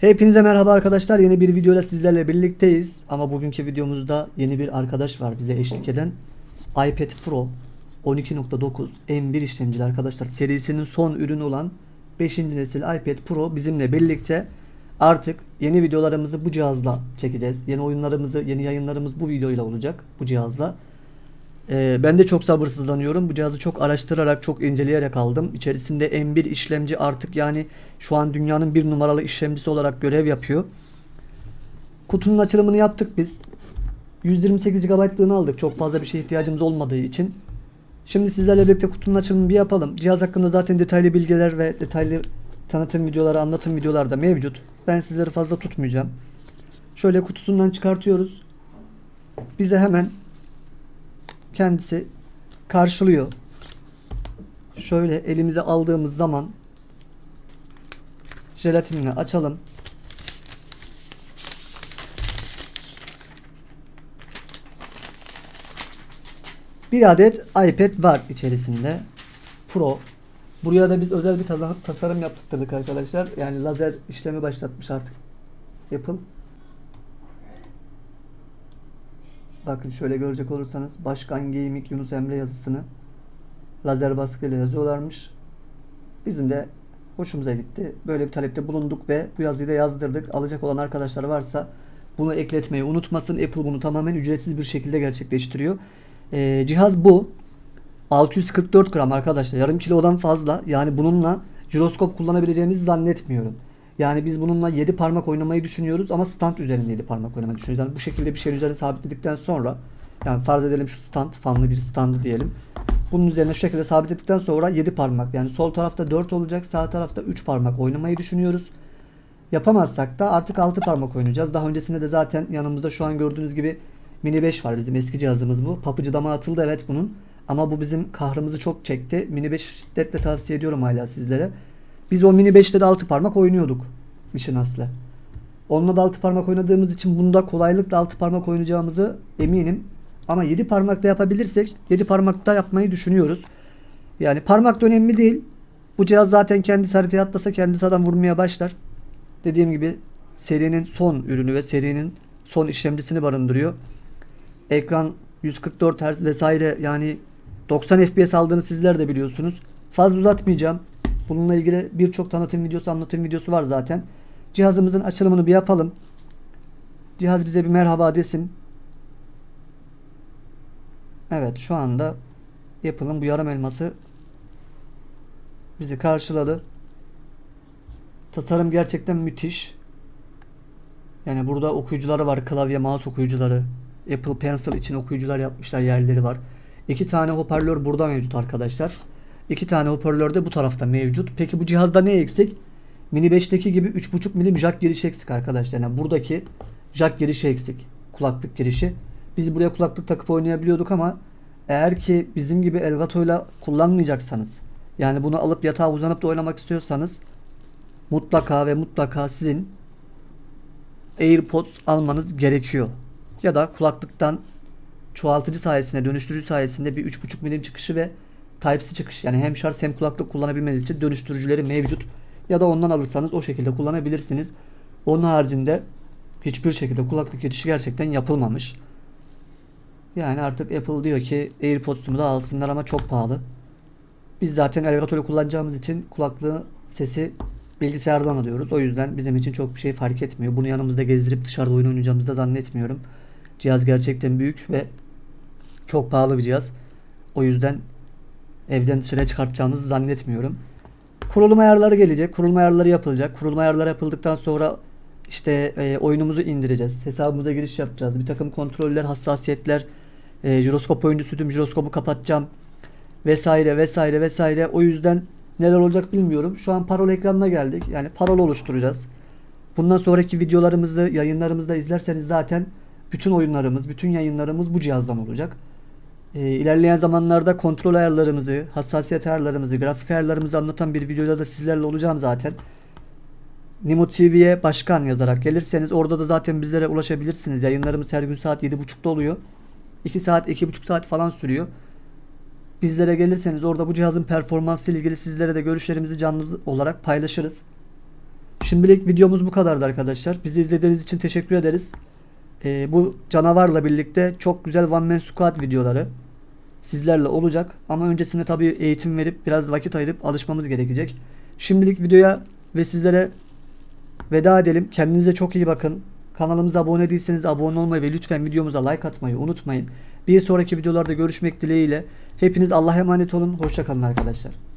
Hepinize merhaba arkadaşlar. Yeni bir videoyla sizlerle birlikteyiz. Ama bugünkü videomuzda yeni bir arkadaş var bize eşlik eden. iPad Pro 12.9 M1 işlemcili arkadaşlar. Serisinin son ürünü olan 5. nesil iPad Pro bizimle birlikte. Artık yeni videolarımızı bu cihazla çekeceğiz. Yeni oyunlarımızı, yeni yayınlarımız bu videoyla olacak. Bu cihazla. Ee, ben de çok sabırsızlanıyorum. Bu cihazı çok araştırarak, çok inceleyerek aldım. İçerisinde M1 işlemci artık yani şu an dünyanın bir numaralı işlemcisi olarak görev yapıyor. Kutunun açılımını yaptık biz. 128 GB'lığını aldık. Çok fazla bir şeye ihtiyacımız olmadığı için. Şimdi sizlerle birlikte kutunun açılımını bir yapalım. Cihaz hakkında zaten detaylı bilgiler ve detaylı tanıtım videoları, anlatım videoları da mevcut. Ben sizleri fazla tutmayacağım. Şöyle kutusundan çıkartıyoruz. Bize hemen kendisi karşılıyor. Şöyle elimize aldığımız zaman jelatinini açalım. Bir adet iPad var içerisinde. Pro. Buraya da biz özel bir tasa- tasarım yaptırdık arkadaşlar. Yani lazer işlemi başlatmış artık Apple. Bakın şöyle görecek olursanız Başkan Gaming Yunus Emre yazısını lazer baskıyla yazıyorlarmış. Bizim de hoşumuza gitti. Böyle bir talepte bulunduk ve bu yazıyı da yazdırdık. Alacak olan arkadaşlar varsa bunu ekletmeyi unutmasın. Apple bunu tamamen ücretsiz bir şekilde gerçekleştiriyor. Ee, cihaz bu. 644 gram arkadaşlar. Yarım kilodan fazla. Yani bununla jiroskop kullanabileceğimizi zannetmiyorum. Yani biz bununla 7 parmak oynamayı düşünüyoruz ama stand üzerinde 7 parmak oynamayı düşünüyoruz. Yani bu şekilde bir şeyin üzerine sabitledikten sonra yani farz edelim şu stand fanlı bir standı diyelim. Bunun üzerine şu şekilde sabitledikten sonra 7 parmak yani sol tarafta 4 olacak sağ tarafta 3 parmak oynamayı düşünüyoruz. Yapamazsak da artık 6 parmak oynayacağız. Daha öncesinde de zaten yanımızda şu an gördüğünüz gibi Mini 5 var bizim eski cihazımız bu. Papıcı dama atıldı evet bunun. Ama bu bizim kahrımızı çok çekti. Mini 5 şiddetle tavsiye ediyorum hala sizlere. Biz o Mini 5'te de 6 parmak oynuyorduk. İşin aslı. Onunla da 6 parmak oynadığımız için bunda kolaylıkla 6 parmak oynayacağımızı eminim. Ama 7 parmakta yapabilirsek 7 parmakta yapmayı düşünüyoruz. Yani parmak da önemli değil. Bu cihaz zaten kendisi haritaya atlasa kendisi adam vurmaya başlar. Dediğim gibi serinin son ürünü ve serinin son işlemcisini barındırıyor. Ekran 144 Hz vesaire yani 90 FPS aldığını sizler de biliyorsunuz. Fazla uzatmayacağım. Bununla ilgili birçok tanıtım videosu, anlatım videosu var zaten. Cihazımızın açılımını bir yapalım. Cihaz bize bir merhaba desin. Evet şu anda Apple'ın bu yarım elması bizi karşıladı. Tasarım gerçekten müthiş. Yani burada okuyucuları var. Klavye, mouse okuyucuları. Apple Pencil için okuyucular yapmışlar. Yerleri var. İki tane hoparlör burada mevcut arkadaşlar. İki tane hoparlör de bu tarafta mevcut. Peki bu cihazda ne eksik? Mini 5'teki gibi 3.5 milim jack girişi eksik arkadaşlar. Yani buradaki jack girişi eksik. Kulaklık girişi. Biz buraya kulaklık takıp oynayabiliyorduk ama eğer ki bizim gibi Elgato'yla kullanmayacaksanız yani bunu alıp yatağa uzanıp da oynamak istiyorsanız mutlaka ve mutlaka sizin AirPods almanız gerekiyor. Ya da kulaklıktan çoğaltıcı sayesinde, dönüştürücü sayesinde bir 3.5 milim çıkışı ve Type-C çıkış yani hem şarj hem kulaklık kullanabilmeniz için dönüştürücüleri mevcut. Ya da ondan alırsanız o şekilde kullanabilirsiniz. Onun haricinde hiçbir şekilde kulaklık geçişi gerçekten yapılmamış. Yani artık Apple diyor ki AirPods'umu da alsınlar ama çok pahalı. Biz zaten Elgato'yu kullanacağımız için kulaklığı sesi bilgisayardan alıyoruz. O yüzden bizim için çok bir şey fark etmiyor. Bunu yanımızda gezdirip dışarıda oyun oynayacağımızı da zannetmiyorum. Cihaz gerçekten büyük ve çok pahalı bir cihaz. O yüzden evden dışarıya çıkartacağımızı zannetmiyorum. Kurulum ayarları gelecek. Kurulum ayarları yapılacak. Kurulum ayarları yapıldıktan sonra işte e, oyunumuzu indireceğiz. Hesabımıza giriş yapacağız. Bir takım kontroller, hassasiyetler, e, jiroskop oyuncusuyum, jiroskopu kapatacağım vesaire vesaire vesaire. O yüzden neler olacak bilmiyorum. Şu an parol ekranına geldik. Yani parol oluşturacağız. Bundan sonraki videolarımızı, yayınlarımızda izlerseniz zaten bütün oyunlarımız, bütün yayınlarımız bu cihazdan olacak. Ee, ilerleyen zamanlarda kontrol ayarlarımızı, hassasiyet ayarlarımızı, grafik ayarlarımızı anlatan bir videoda da sizlerle olacağım zaten. Nimo TV'ye başkan yazarak gelirseniz orada da zaten bizlere ulaşabilirsiniz. Yayınlarımız her gün saat 7.30'da oluyor. 2 saat, 2.5 saat falan sürüyor. Bizlere gelirseniz orada bu cihazın performansı ile ilgili sizlere de görüşlerimizi canlı olarak paylaşırız. Şimdilik videomuz bu kadardı arkadaşlar. Bizi izlediğiniz için teşekkür ederiz. Ee, bu canavarla birlikte çok güzel One Man Squad videoları sizlerle olacak. Ama öncesinde tabii eğitim verip biraz vakit ayırıp alışmamız gerekecek. Şimdilik videoya ve sizlere veda edelim. Kendinize çok iyi bakın. Kanalımıza abone değilseniz abone olmayı ve lütfen videomuza like atmayı unutmayın. Bir sonraki videolarda görüşmek dileğiyle. Hepiniz Allah'a emanet olun. Hoşçakalın arkadaşlar.